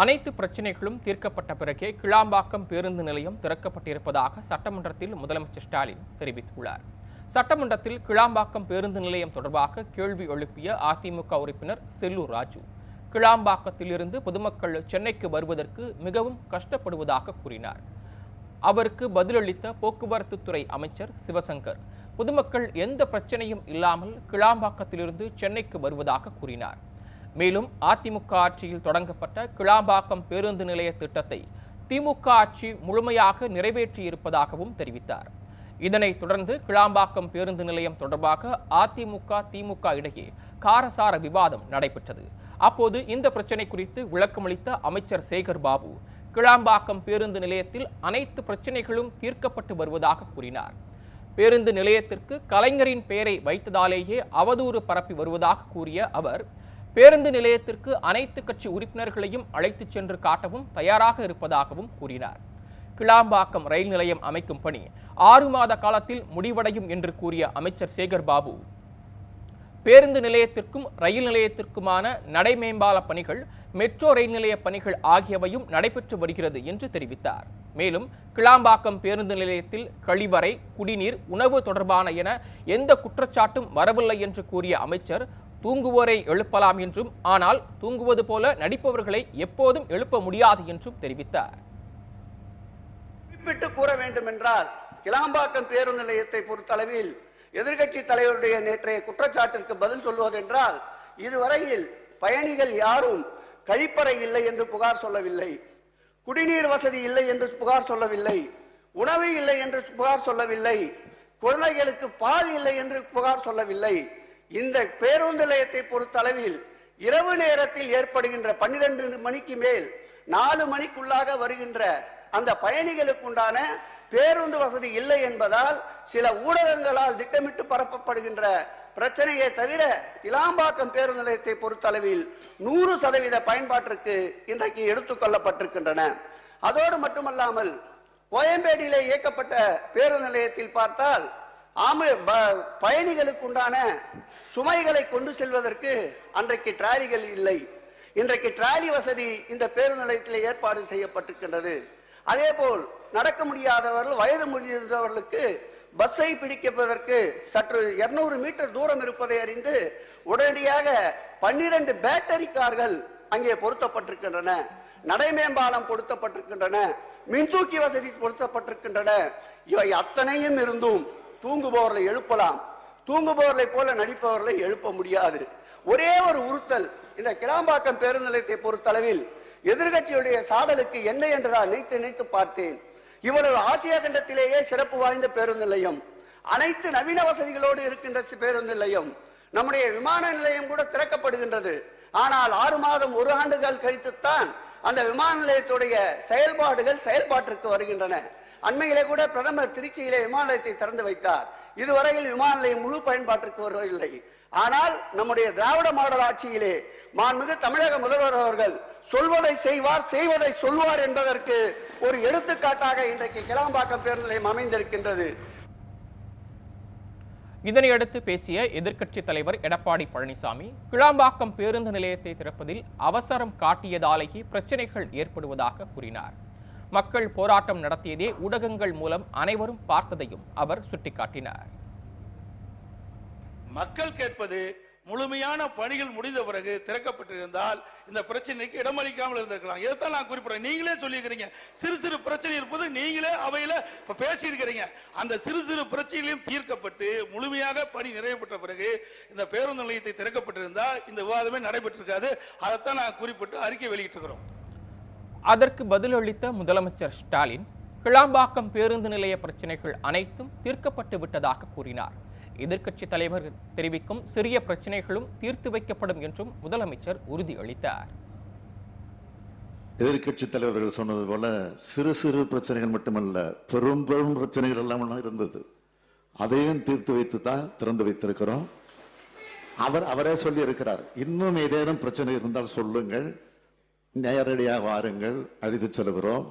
அனைத்து பிரச்சினைகளும் தீர்க்கப்பட்ட பிறகே கிளாம்பாக்கம் பேருந்து நிலையம் திறக்கப்பட்டிருப்பதாக சட்டமன்றத்தில் முதலமைச்சர் ஸ்டாலின் தெரிவித்துள்ளார். சட்டமன்றத்தில் கிளாம்பாக்கம் பேருந்து நிலையம் தொடர்பாக கேள்வி எழுப்பிய அதிமுக உறுப்பினர் செல்லூர் ராஜு கிளாம்பாக்கத்திலிருந்து பொதுமக்கள் சென்னைக்கு வருவதற்கு மிகவும் கஷ்டப்படுவதாக கூறினார். அவருக்கு பதிலளித்த போக்குவரத்து துறை அமைச்சர் சிவசங்கர் பொதுமக்கள் எந்த பிரச்சனையும் இல்லாமல் கிளாம்பாக்கத்திலிருந்து சென்னைக்கு வருவதாக கூறினார். மேலும் அதிமுக ஆட்சியில் தொடங்கப்பட்ட கிளாம்பாக்கம் பேருந்து நிலைய திட்டத்தை திமுக ஆட்சி முழுமையாக நிறைவேற்றியிருப்பதாகவும் தெரிவித்தார். இதனைத் தொடர்ந்து கிளாம்பாக்கம் பேருந்து நிலையம் தொடர்பாக அதிமுக திமுக இடையே காரசார விவாதம் நடைபெற்றது. அப்போது இந்த பிரச்சனை குறித்து விளக்கமளித்த அமைச்சர் சேகர் பாபு கிளாம்பாக்கம் பேருந்து நிலையத்தில் அனைத்து பிரச்சனைகளும் தீர்க்கப்பட்டு வருவதாக கூறினார். பேருந்து நிலையத்திற்கு கலைஞரின் பெயரை வைத்ததாலேயே அவதூறு பரப்பி வருவதாக கூறிய அவர் பேருந்து நிலையத்திற்கு அனைத்து கட்சி உறுப்பினர்களையும் அழைத்துச் சென்று காட்டவும் தயாராக இருப்பதாகவும் கூறினார். கிளாம்பாக்கம் ரயில் நிலையம் அமைக்கும் பணி ஆறு மாத காலத்தில் முடிவடையும் என்று கூறிய அமைச்சர் சேகர் பாபு பேருந்து நிலையத்திற்கும் ரயில் நிலையத்திற்குமான நடைமேம்பால பணிகள் மெட்ரோ ரயில் நிலைய பணிகள் ஆகியவையும் நடைபெற்று வருகிறது என்று தெரிவித்தார். மேலும் கிளாம்பாக்கம் பேருந்து நிலையத்தில் கழிவறை குடிநீர் உணவு தொடர்பான என எந்த குற்றச்சாட்டும் வரவில்லை என்று கூறிய அமைச்சர் தூங்குவோரை எழுப்பலாம் என்றும் ஆனால் தூங்குவது போல நடிப்பவர்களை எப்போதும் எழுப்ப முடியாது என்றும் தெரிவித்தார். குறிப்பிட்டு கூற வேண்டும் என்றால் கிளாம்பாக்கம் பேருந்து நிலையத்தை பொறுத்தளவில் எதிர்க்கட்சி தலைவருடைய நேற்றைய குற்றச்சாட்டிற்கு பதில் சொல்வதென்றால் இதுவரையில் பயணிகள் யாரும் கழிப்பறை இல்லை என்று புகார் சொல்லவில்லை குடிநீர் வசதி இல்லை என்று புகார் சொல்லவில்லை உணவு இல்லை என்று புகார் சொல்லவில்லை குழந்தைகளுக்கு பால் இல்லை என்று புகார் சொல்லவில்லை இந்த பேருந்து நிலையத்தை பொறுத்தளவில் இரவு நேரத்தில் ஏற்படுகின்ற பன்னிரண்டு மணிக்கு மேல் நாலு மணிக்குள்ளாக வருகின்ற அந்த பயணிகளுக்கு உண்டான பேருந்து வசதி இல்லை என்பதால் சில ஊடகங்களால் திட்டமிட்டு பரப்பப்படுகின்ற பிரச்சனையை தவிர இளாம்பாக்கம் பேருந்து நிலையத்தை பொறுத்தளவில் நூறு சதவீத பயன்பாட்டிற்கு இன்றைக்கு எடுத்துக்கொள்ளப்பட்டிருக்கின்றன அதோடு மட்டுமல்லாமல் கோயம்பேடியிலே இயக்கப்பட்ட பேருந்து நிலையத்தில் பார்த்தால் ஆமை ப- பயணிகளுக்கு உண்டான சுமைகளை கொண்டு செல்வதற்கு அன்றைக்கு டிராலிகள் இல்லை. இன்றைக்கு டிராலி வசதி இந்த பேருந்து நிலையத்தில் ஏற்பாடு செய்யப்பட்டிருக்கின்றது. அதே போல் நடக்க முடியாதவர்கள் வயது முடிந்தவர்களுக்கு பஸ்ஸை பிடிப்பதற்கு சற்று 200 மீட்டர் தூரம் இருப்பதை அறிந்து உடனடியாக பன்னிரண்டு பேட்டரி கார்கள் அங்கே பொருத்தப்பட்டிருக்கின்றன. நடைமேம்பாலம் பொருத்தப்பட்டிருக்கின்றன. மின்தூக்கி வசதி பொருத்தப்பட்டிருக்கின்றன. இவை அத்தனையும் இருந்தும் தூங்குபவர்களை எழுப்பலாம். தூங்குபவர்களை போல நடிப்பவர்களை எழுப்ப முடியாது. ஒரே ஒரு உறுத்தல் இந்த கிளாம்பாக்கம் பேருந்து நிலையத்தை பொறுத்தளவில் எதிர்கட்சியுடைய சாடலுக்கு என்ன என்றா நினைத்து நினைத்து பார்த்தேன். இவ்வளவு ஆசியா கண்டத்திலேயே சிறப்பு வாய்ந்த பேருந்து நிலையம். அனைத்து நவீன வசதிகளோடு இருக்கின்ற பேருந்து நிலையம். நம்முடைய விமான நிலையம் கூட திறக்கப்படுகின்றது. ஆனால் ஆறு மாதம் ஒரு ஆண்டுகள் கழித்துத்தான் அந்த விமான நிலையத்துடைய செயல்பாடுகள் செயல்பாட்டிற்கு வருகின்றன. அண்மையிலே கூட பிரதமர் திருச்சியிலே விமான நிலையத்தை திறந்து வைத்தார். இதுவரையில் விமான நிலையம் முழு பயன்பாட்டிற்கு வருவதில்லை. ஆனால் நம்முடைய திராவிட மாடல் ஆட்சியிலே மாண்புமிகு தமிழக முதல்வர் அவர்கள் சொல்வதை செய்வார் செய்வதை சொல்வார் என்பதற்கு ஒரு எடுத்துக்காட்டாக இன்றைக்கு கிளாம்பாக்கம் பேருந்து நிலையம் அமைந்திருக்கின்றது. இதனையடுத்து பேசிய எதிர்க்கட்சித் தலைவர் எடப்பாடி பழனிசாமி கிளாம்பாக்கம் பேருந்து நிலையத்தை திறப்பதில் அவசரம் காட்டியதாலேயே பிரச்சனைகள் ஏற்படுவதாக கூறினார். மக்கள் போராட்டம் நடத்தியதே ஊடகங்கள் மூலம் அனைவரும் பார்த்ததையும் அவர் சுட்டிக்காட்டினார். மக்கள் கேட்பது முழுமையான பணிகள் முடிந்த பிறகு திறக்கப்பட்டிருந்தால் இந்த பிரச்சனைக்கு இடமளிக்காமல் இருந்திருக்கலாம். இதைத்தான் நான் குறிப்பிடறேன். நீங்களே சொல்லியிருக்கிறீங்க. சிறு சிறு பிரச்சனை இருப்பது நீங்களே அவையில் இப்போ பேசியிருக்கிறீங்க. அந்த சிறு சிறு பிரச்சனைகளையும் தீர்க்கப்பட்டு முழுமையாக பணி நிறைவு பெற்ற பிறகு இந்த பேருந்து நிலையத்தை திறக்கப்பட்டிருந்தால் இந்த விவாதமே நடைபெற்றிருக்காது. அதைத்தான் நான் குறிப்பிட்டு அறிக்கை வெளியிட்டிருக்கிறோம். அதற்கு பதிலளித்த முதலமைச்சர் ஸ்டாலின் கிளாம்பாக்கம் பேருந்து நிலைய பிரச்சனைகள் அனைத்தும் தீர்க்கப்பட்டு விட்டதாக கூறினார். எதிர்க்கட்சித் தலைவர் தெரிவிக்கும் சிறிய பிரச்சனைகளும் தீர்த்து வைக்கப்படும் என்றும் முதலமைச்சர் உறுதியளித்தார். எதிர்க்கட்சி தலைவர்கள் சொன்னது போல சிறு சிறு பிரச்சனைகள் மட்டுமல்ல பெரும் பெரும் பிரச்சனைகள் எல்லாம் இருந்தது. அதையும் தீர்த்து வைத்து தான் திறந்து வைத்திருக்கிறோம். அவர் அவரே சொல்லி இருக்கிறார் இன்னும் ஏதேனும் பிரச்சனை இருந்தால் சொல்லுங்கள். நேரடியாக வாருங்கள். அழித்து செல்கிறோம்.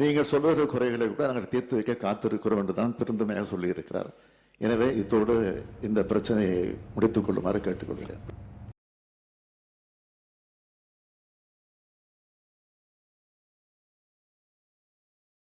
நீங்கள் சொல்லுகிற குறைகளை கூட நாங்கள் தீர்த்து வைக்க காத்திருக்கிறோம் என்று தான் பெருந்தமையாக சொல்லியிருக்கிறார். எனவே இத்தோடு இந்த பிரச்சனையை முடித்துக் கொள்ளுமாறு கேட்டுக்கொள்கிறேன்.